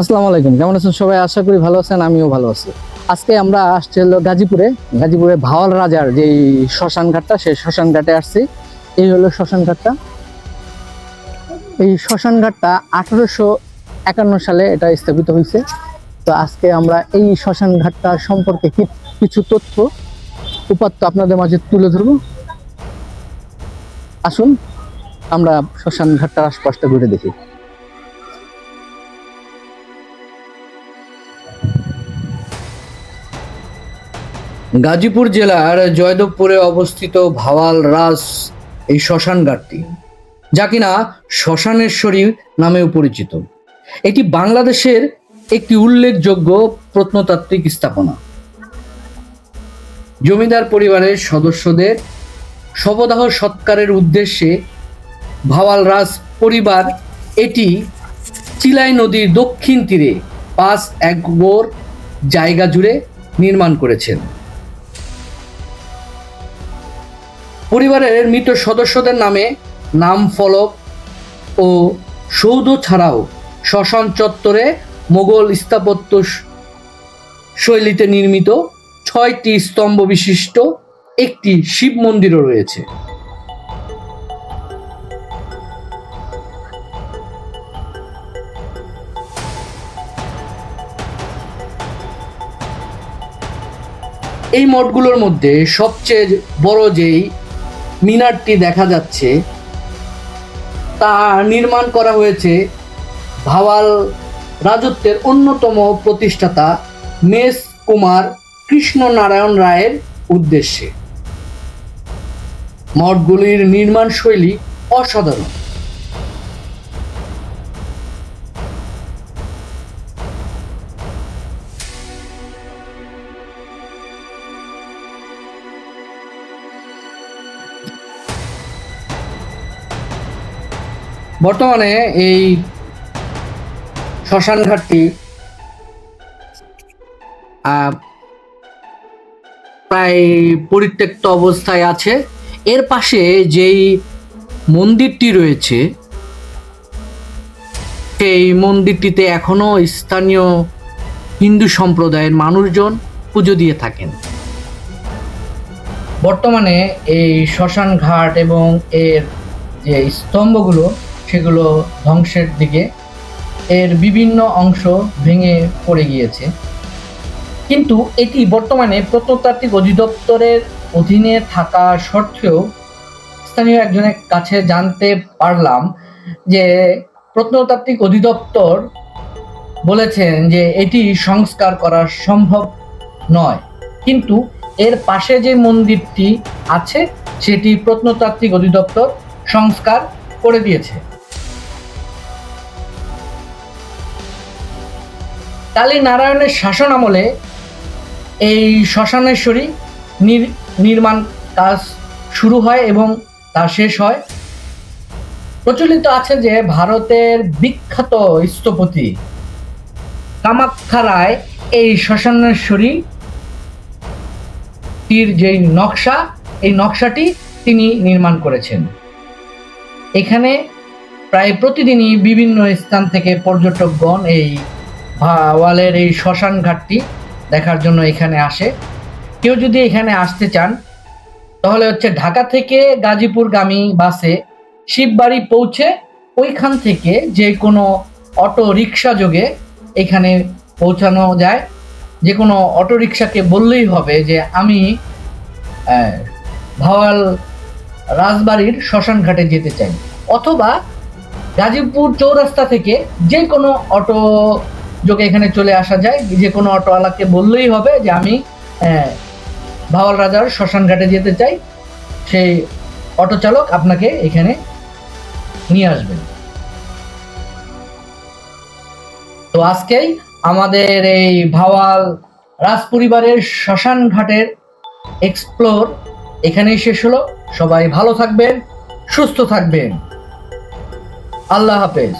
আসসালামু আলাইকুম। কেমন আছেন সবাই? আশা করি ভালো আছেন, আমিও ভালো আছি। আজকে আমরা আসছি হলো গাজীপুরে। গাজীপুরে ভাওয়াল রাজার যে শ্মশান ঘাটটা, সেই শ্মশান ঘাটে আসছি। এই হলো শ্মশান ঘাটটা। এই শ্মশান ঘাটটা আঠারোশো একান্ন সালে এটা স্থাপিত হয়েছে। তো আজকে আমরা এই শ্মশান ঘাটটা সম্পর্কে কিছু তথ্য, উপাত্ত আপনাদের মাঝে তুলে ধরবো। আসুন, আমরা শ্মশান ঘাটটার আশপাশটা ঘুরে দেখি। গাজীপুর জেলার জয়দেবপুরে অবস্থিত ভাওয়াল রাস এই শ্মশান ঘাটটি, যা কিনা শ্মশানেশ্বরী নামেও পরিচিত। এটি বাংলাদেশের একটি উল্লেখযোগ্য প্রত্নতাত্ত্বিক স্থাপনা। জমিদার পরিবারের সদস্যদের শবদাহ সৎকারের উদ্দেশ্যে ভাওয়াল রাজ পরিবার এটি চিলাই নদীর দক্ষিণ তীরে পাঁচ একর জায়গা জুড়ে নির্মাণ করেছেন। পরিবারের মৃত সদস্যদের নামে নাম ফলক ও সৌধ ছাড়াও শ্মশান চত্বরে মোগল স্থাপত্য শৈলীতে নির্মিত ছয়টি স্তম্ভ বিশিষ্ট একটি শিব মন্দিরও রয়েছে। এই মঠগুলোর মধ্যে সবচেয়ে বড় যেই মিনারটি দেখা যাচ্ছে। তা নির্মাণ করা হয়েছে ভাওয়াল রাজত্বের অন্যতম প্রতিষ্ঠাতা মেস কুমার কৃষ্ণনারায়ণ রায়ের উদ্দেশ্যে। মঠগুলির নির্মাণ শৈলী অসাধারণ। বর্তমানে এই শ্মশান ঘাটটি প্রায় পরিত্যক্ত অবস্থায় আছে। এর পাশে যেই মন্দিরটি রয়েছে, সেই মন্দিরটিতে এখনও স্থানীয় হিন্দু সম্প্রদায়ের মানুষজন পুজো দিয়ে থাকেন। বর্তমানে এই শ্মশান ঘাট এবং এর যে স্তম্ভগুলো সেগুলো ধ্বংসের দিকে এর বিভিন্ন অংশ ভেঙে পড়ে গিয়েছে। কিন্তু এটি বর্তমানে প্রত্নতাত্ত্বিক অধিদপ্তরের অধীনে থাকা সত্ত্বেও স্থানীয় একজনের কাছে জানতে পারলাম যে প্রত্নতাত্ত্বিক অধিদপ্তর বলেছেন যে এটি সংস্কার করা সম্ভব নয়। কিন্তু এর পাশে যে মন্দিরটি আছে, সেটি প্রত্নতাত্ত্বিক অধিদপ্তর সংস্কার করে দিয়েছে। কালী নারায়ণের শাসন আমলে এই শ্মশানেশ্বরী নির- নির্মাণ কাজ শুরু হয় এবং তা শেষ হয়। প্রচলিত আছে যে ভারতের বিখ্যাত স্থপতি কামাখ্যা রায় এই শ্মশানেশ্বরী টির যে নকশা, এই নকশাটি তিনি নির্মাণ করেছেন। এখানে প্রায় প্রতিদিনই বিভিন্ন স্থান থেকে পর্যটকগণ এই ভাওয়ালের এই শ্মশান ঘাটটি দেখার জন্য এখানে আসে। কেউ যদি এখানে আসতে চান, তাহলে হচ্ছে ঢাকা থেকে গাজীপুরগামী বাসে শিববাড়ি পৌঁছে ওইখান থেকে যে কোনো অটো রিক্সা যোগে এখানে পৌঁছানো যায়। যে কোনো অটো রিক্সাকে বললেই হবে যে আমি ভাওয়াল রাজবাড়ির শ্মশান ঘাটে যেতে চাই। অথবা গাজীপুর চৌরাস্তা থেকে যে কোনো অটো যোগে এখানে চলে আসা যায়। যে কোনো অটোওয়ালাকে বললেই হবে যে আমি ভাওয়াল রাজার শ্মশান ঘাটে যেতে চাই। সেই অটো চালক আপনাকে এখানে নিয়ে আসবেন তো আজকেই আমাদের এই ভাওয়াল রাজ পরিবারের শ্মশান ঘাটের এক্সপ্লোর এখানেই শেষ হলো। সবাই ভালো থাকবেন, সুস্থ থাকবেন। আল্লাহ হাফেজ।